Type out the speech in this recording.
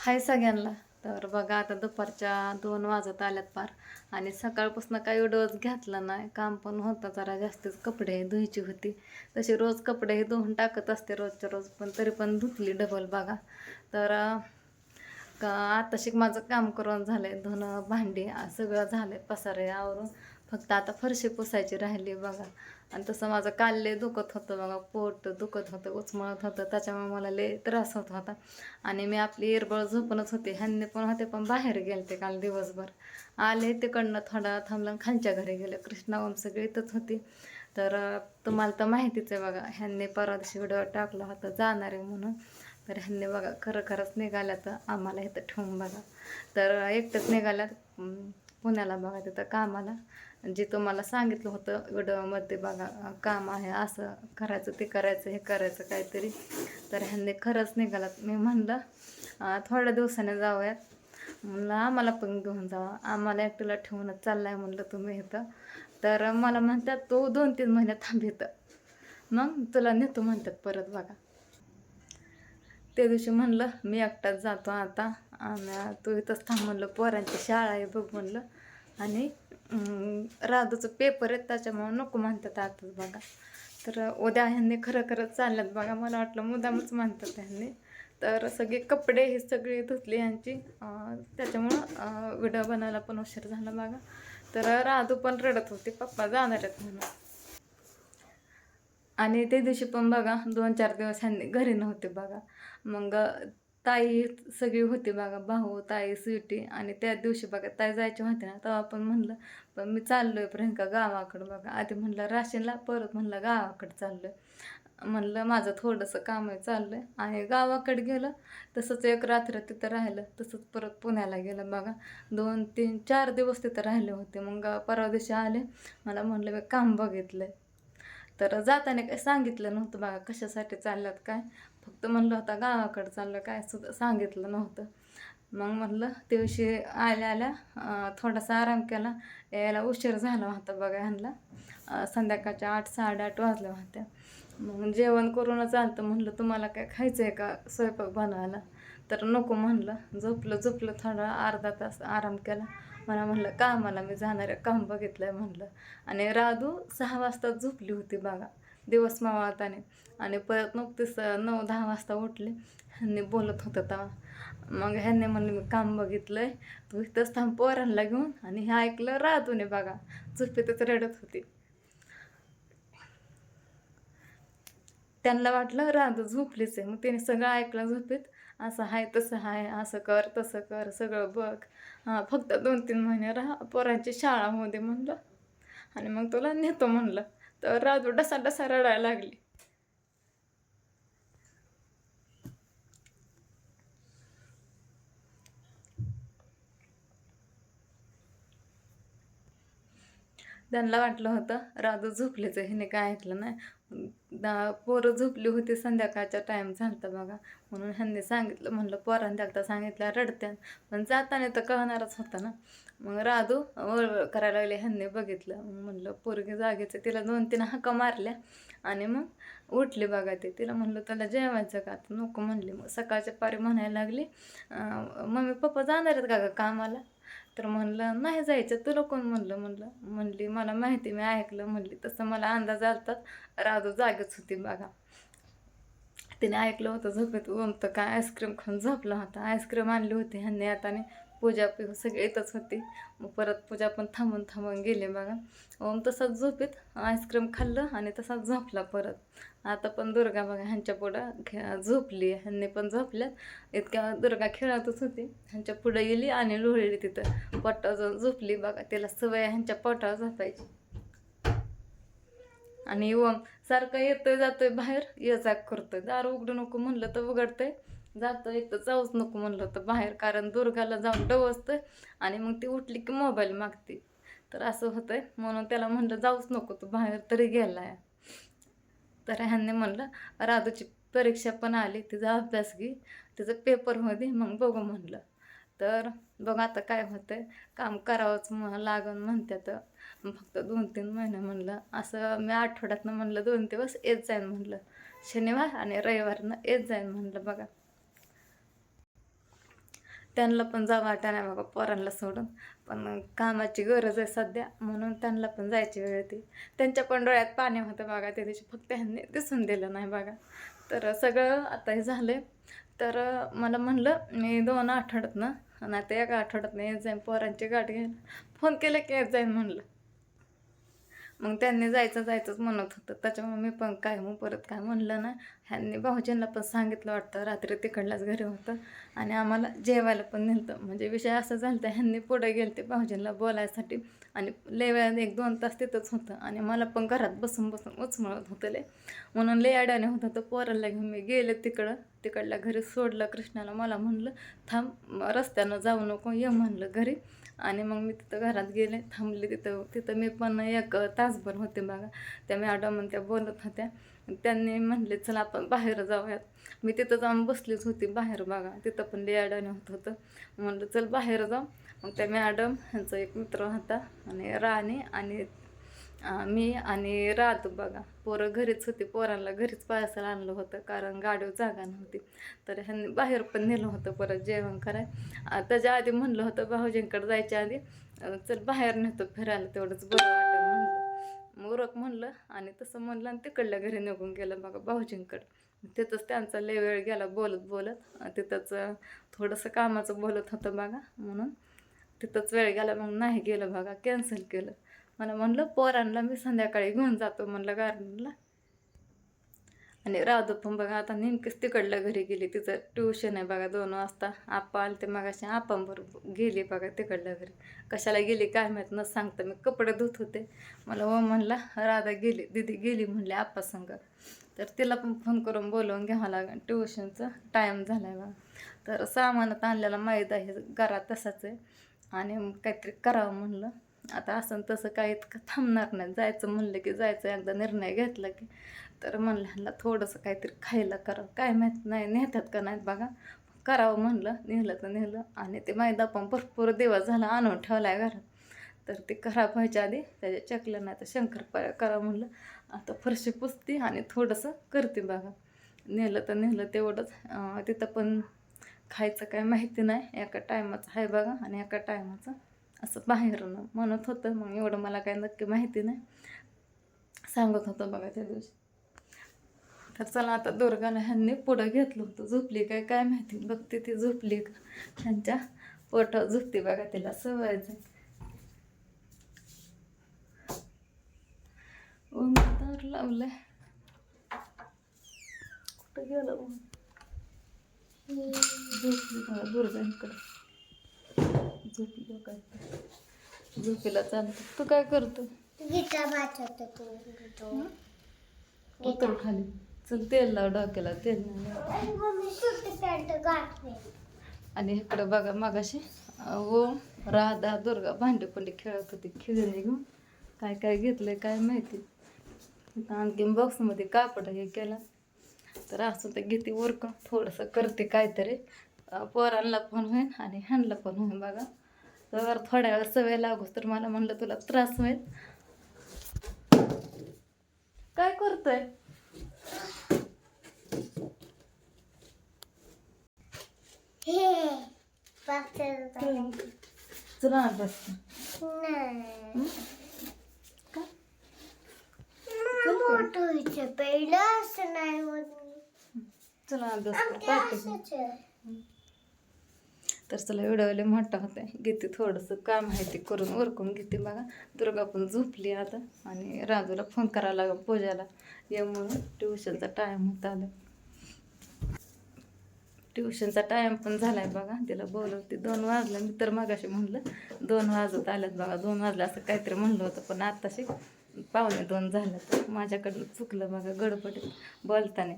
हाय सगळ्यांना. तर बघा आता दुपारच्या दोन वाजत आल्यात पार आणि सकाळपासून काही डोस घेतला नाही. काम पण होतं जरा जास्तच कपडे धुवायची होती. तशी रोज कपडे हे धुवून टाकत असते रोजच्या रोज पण तरी पण धुतली डबल बघा. तर का आता माझं काम करून झालं आहे धुणं भांडी सगळं झालं आहे पसारे आवरून. फक्त आता फरशी पुसायची राहिली बघा. आणि तसं माझं काल लय दुखत होतं बघा पोट दुखत होतं उचमळत होतं त्याच्यामुळे मला लय त्रास होत होता. आणि मी आपली इरबळ झोपूनच होते ह्यांनी पण होते पण बाहेर गेलते काल दिवसभर. आले तिकडनं थोडा थांबलं खालच्या घरी गेले. कृष्णावम सगळी इथंच होती. तर तुम्हाला तर माहितीच आहे बघा ह्यांनी परवा दिवशी व्हिडिओ टाकला होता जाणार आहे म्हणून. तर ह्यांनी बघा खरं खरंच निघाल्या तर आम्हाला इथं ठेवून बघा. तर एकटंच निघाल्यात पुण्याला बघा तिथं कामाला. जे तुम्हाला सांगितलं होतं व्हिडिओमध्ये बघा काम आहे असं करायचं ते करायचं हे करायचं काहीतरी. तर ह्यांनी खरंच निघालात. मी म्हणलं थोड्या दिवसाने जाऊयात. म्हणलं आम्हाला पण घेऊन जावा आम्हाला एकटीला ठेवूनच चाललाय म्हणलं तुम्ही इथं. तर मला म्हणतात तो दोन तीन महिन्यात थांब मग तुला नेतो म्हणतात परत बघा. त्या दिवशी म्हणलं मी एकटाच जातो आता. आणि तू इथंच थांब. म्हणलं पोरांची शाळा आहे बघ म्हणलं. आणि राधूचं पेपर आहेत त्याच्यामुळं नको म्हणतात आताच बघा. तर उद्या ह्यांनी खरं खरंच चालल्यात बघा मला वाटलं मुद्दामच म्हणतात ह्यांनी. तर सगळे कपडे हे सगळे धुतले यांची त्याच्यामुळं व्हिडिओ बनायला पण उशीर झाला बघा. तर राधू पण रडत होते पप्पा जाणार आहेत म्हणून. आणि त्या दिवशी पण बघा दोन चार दिवस ह्यांनी घरी नव्हते बघा. मग ताई सगळी होती बघा भाऊ ताई स्वीटी आणि त्या दिवशी बघा ताई जायचे होते ना तेव्हा पण म्हणलं पण मी चाललोय प्रियंका गावाकडं बघा. आधी म्हणलं राशीनला. परत म्हणलं गावाकडं चाललोय. म्हणलं माझं थोडंसं काम आहे चाललंय. आणि गावाकडे गेलं तसंच एक रात्र तिथं राहिलं तसंच परत पुण्याला गेलं बघा. दोन तीन चार दिवस तिथं राहिले होते. मग परवा दिवशी आले मला म्हणलं मी काम बघितलंय. तर जाताना काही सांगितलं नव्हतं बघा कशासाठी चालल्यात काय. फक्त म्हणलं होता गावाकडं चाललं काय सुद्धा सांगितलं नव्हतं. मग म्हणलं त्या दिवशी आल्या आल्या थोडासा आराम केला. यायला उशीर झाला होता बघा ह्यांना संध्याकाळच्या आठ साडेआठ वाजल्या होत्या. मग जेवण करूनच आलतं. म्हणलं तुम्हाला काय खायचं आहे का स्वयंपाक बनवायला? तर नको म्हणलं. झोपलं झोपलं थोडा अर्धा तास आराम केला. मला म्हणलं कामाला मी जाणार आहे काम आहे म्हणलं. आणि राधू सहा वाजता झोपली होती बघा. दिवस मावळताने. आणि परत नुकतीच नऊ दहा वाजता उठले. ह्यांनी बोलत होतं तेव्हा. मग ह्यांनी म्हणलं मी काम बघितलंय. तू इथंच थांब पोरांना घेऊन आणि हे ऐकलं राधूने बघा. झोपेतच रडत होती. त्यांना वाटलं राधू झोपलीच आहे. मग त्याने सगळं ऐकलं झोपेत. असं आहे तसं हाय. असं कर तसं कर. सगळं बघ. हां फक्त दोन तीन महिने राहा. पोरांची शाळा होऊ दे म्हणलं. आणि मग तुला नेतो म्हणलं. तर राजू डसा डसा रडायला लागली. त्यांना वाटलं होतं राजू झोपलेच हिने काय ऐकलं नाही. दा- पोरं झोपली होती संध्याकाळचा टाईम झालता बघा. म्हणून ह्यांनी सांगितलं म्हणलं पोरांनी एकदा सांगितलं रडत्यान. पण जाताना तर कळणारच होता ना. मग राधू वळ करायला लागले ह्यांनी बघितलं. मग म्हणलं पोरगी जागेचं तिला दोन तीन हाका मारल्या. आणि मग उठली बघा ते. तिला म्हणलं त्याला जेवायचं का? तर नको म्हणली. मग सकाळच्या पारी म्हणायला लागली मम्मी पप्पा जाणार आहेत का गं कामाला? तर म्हणलं नाही जायचं तुला कोण म्हणलं? म्हणलं म्हणली मला माहिती मी ऐकलं म्हणली. तसं मला अंदाज आलतात राधू जागेच होती बघा. तिने ऐकलं होतं झोपेत उमतं तर काय आईस्क्रीम खाऊन झोपला होता. आईस्क्रीम आणली होती ह्यांनी आताने पूजा पिऊ सगळे येतच होती. मग परत पूजा पण थांबून थांबून गेले बघा. ओम तसाच झोपेत आईस्क्रीम खाल्लं आणि तसाच झोपला परत. आता पण दुर्गा बघा ह्यांच्या पुढं खे झोपली. ह्यांनी पण झोपल्यात. इतक्या दुर्गा खेळतच होती. ह्यांच्या पुढं गेली आणि लोळली तिथं. पोटावर जाऊन झोपली बघा. तिला सवय ह्यांच्या पोटावर झोपायची. आणि ओम सारखं येतोय जातोय बाहेर. ये जाग करतोय. दार उघडू नको म्हणलं तर उघडतंय. जातं एक तर जाऊच नको म्हणलं तर बाहेर कारण दुर्गाला जाऊन डवसतं आणि मग ती उठली की मोबाईल मागते. तर असं होतंय म्हणून त्याला म्हणलं जाऊच नको तू बाहेर तरी गेलाय. तर ह्यांनी म्हणलं राधूची परीक्षा पण आली तिचा अभ्यास घे तिचं पेपरमध्ये मग बघू म्हणलं. तर बघ आता काय होतं काम करावंच म लागन म्हणतात फक्त दोन तीन महिने म्हणलं असं मी आठवड्यातनं म्हणलं दोन दिवस येत जाईन म्हणलं. शनिवार आणि रविवारनं येत जाईन म्हणलं बघा. त्यांना पण जा वाटा नाही बघा पोरांना सोडून. पण कामाची गरज आहे सध्या म्हणून त्यांना पण जायची वेळ होती त्यांच्या पण डोळ्यात पाणी होतं बघा त्या दिवशी फक्त ह्यांनी दिसून दिलं नाही बघा. तर सगळं आता हे झालं तर मला म्हणलं मी दोन आठवड्यात ना आता एका आठवड्यात नाही येत जाईन पोरांची गाठ घ्यायला फोन केलं की येत जाईन म्हणलं. मग त्यांनी जायचं जायचंच म्हणत होतं. त्याच्यामुळे मी पण काय मग परत काय म्हणलं ना ह्यांनी भाऊजींना पण सांगितलं वाटतं रात्री तिकडलाच घरी होतं. आणि आम्हाला जेवायला पण नेलं म्हणजे विषय असं झालं तर ह्यांनी पुढे गेले ते भाऊजींना बोलायसाठी. आणि लय वेळात एक दोन तास तिथंच होतं. आणि मला पण घरात बसून बसून उचमळत होतं लय. म्हणून लय अड्याने होतं तर पोराला घेऊन मी गेले तिकडं. तिकडल्या घरी सोडलं कृष्णाला मला म्हणलं थांब रस्त्यानं जाऊ नको ये म्हणलं घरी. आणि मग मी तिथं घरात गेले थांबले तिथं. तिथं मी पण एक तासभर होते बघा. त्या मॅडम त्या बोलत होत्या. त्यांनी म्हणले चल आपण बाहेर जाऊयात. मी तिथं जाऊन बसलीच होती बाहेर बघा. तिथं पण लेअडाने होत होतं. म्हणलं चल बाहेर जाऊ. मग त्या मॅडम ह्यांचा एक मित्र होता आणि राणी आणि मी आणि राहतो बघा. पोरं घरीच होती पोरांना घरीच पायासाला आणलं होतं कारण गाडीवर जागा नव्हती. तर ह्यांनी बाहेर पण नेलं होतं परत जेवण कराय. त्याच्या आधी म्हणलं होतं भाऊजींकडे जायच्या आधी चल बाहेर नेतो फिरायला तेवढंच बरं वाटलं म्हणलं. मग उरक म्हणलं आणि तसं म्हणलं आणि तिकडल्या घरी निघून गेलं बघा भाऊजींकडं. तिथंच त्यांचा लय वेळ गेला बोलत बोलत. तिथंच थोडंसं कामाचं बोलत होतं बघा म्हणून. तिथंच वेळ गेला मग नाही गेलं बघा कॅन्सल केलं. मला म्हणलं पोरांना मी संध्याकाळी घेऊन जातो म्हणलं गार्डनला. आणि राधू पण बघा आता नेमकीच तिकडल्या घरी गेली. तिचं ट्युशन आहे बघा दोन वाजता. आप्पा आले ते मगाशी आप्पांबरोबर गेली बघा तिकडल्या घरी. कशाला गेली काय माहीत न सांगता मी कपडे धुत होते. मला व म्हणला राधा गेली दिदी गेली म्हणले आप्पा संग. तर तिला पण फोन करून बोलवून घ्यावं लागेल. ट्युशनचा टाईम झाला आहे बघा. तर सामानात आणलेला माहीत आहे घरात तसाच आहे. आणि मग काहीतरी करावं म्हणलं. आता असं तसं काही इतकं थांबणार नाही. जायचं म्हणलं की जायचं एकदा निर्णय घेतला की तर म्हणलं ह्यांना थोडंसं काहीतरी खायला करावं काय माहीत नाही नेतात का नाहीत बघा. करावं म्हणलं नेलं तर नेलं. आणि ते मैदा पण भरपूर दिवस झाला आणून ठेवला आहे घरात. तर ते खराब व्हायच्या आधी त्याच्या चकलं नाही तर शंकरपाळ्या करावं म्हणलं. आता फरशी पुसते आणि थोडंसं करते बघा. नेलं तर नेलं तेवढंच. तिथं पण खायचं काय माहिती नाही. एका टायमाचं आहे बघा आणि एका टायमाचं असं बाहेरनं म्हणत होतं. मग एवढं मला काय नक्की माहिती नाही. सांगत होतं बघा त्या दिवशी. तर चला आता दुर्गाला ह्यांनी पुढं घेतलं होतं. झोपली काय काय माहिती? बघते ती झोपली का? ह्यांच्या पोटावर झोपते बघा तिला. सवयच ऊन लावलंय. कुठं गेलं झोपली बघा दुर्गांकडं झोपली इकडं. झोपीला चालतं. तू काय करतो? गीता वाचत होतो उतर खाली. चल तेल लाव डोक्याला तेल आणि इकडं बघा मगाशी व राधा दुर्गा भांडी पंडी खेळत होती. खेळणी घेऊन काय काय घेतलंय काय माहिती? आणखीन बॉक्समध्ये कापड हे केलं. तर असं ते घेते उरक थोडंसं करते काहीतरी. पोरांना पण होईल आणि ह्यांना पण होईल बघा. तर थोड्या वेळ सवय लागूस तर मला म्हणलं तुला त्रास होईल. काय करतोय? हे चला बस नाही का? मोठं व्हायचं पहिलं असं नाही होत. चला कर आमच्या पाठी असंच आहे. तर चला व्हिडिओला मोठा होता घेते थोडंसं काम आहे ते करून उरकून घेते बघा. दुर्गा पण झोपली आता आणि राजूला फोन करावा लागला पूजाला. यामुळं ट्युशनचा टाईम होत आला. ट्युशनचा टाईम पण झालाय बघा. तिला बोलवते दोन वाजलं. मी तर मगाशी म्हणलं दोन वाजत आल्यात बघा. दोन वाजलं असं काहीतरी म्हणलं होतं पण आत्ताशी पावणे दोन झालं तर माझ्याकडनं चुकलं बघा गडबडीत. बोलताना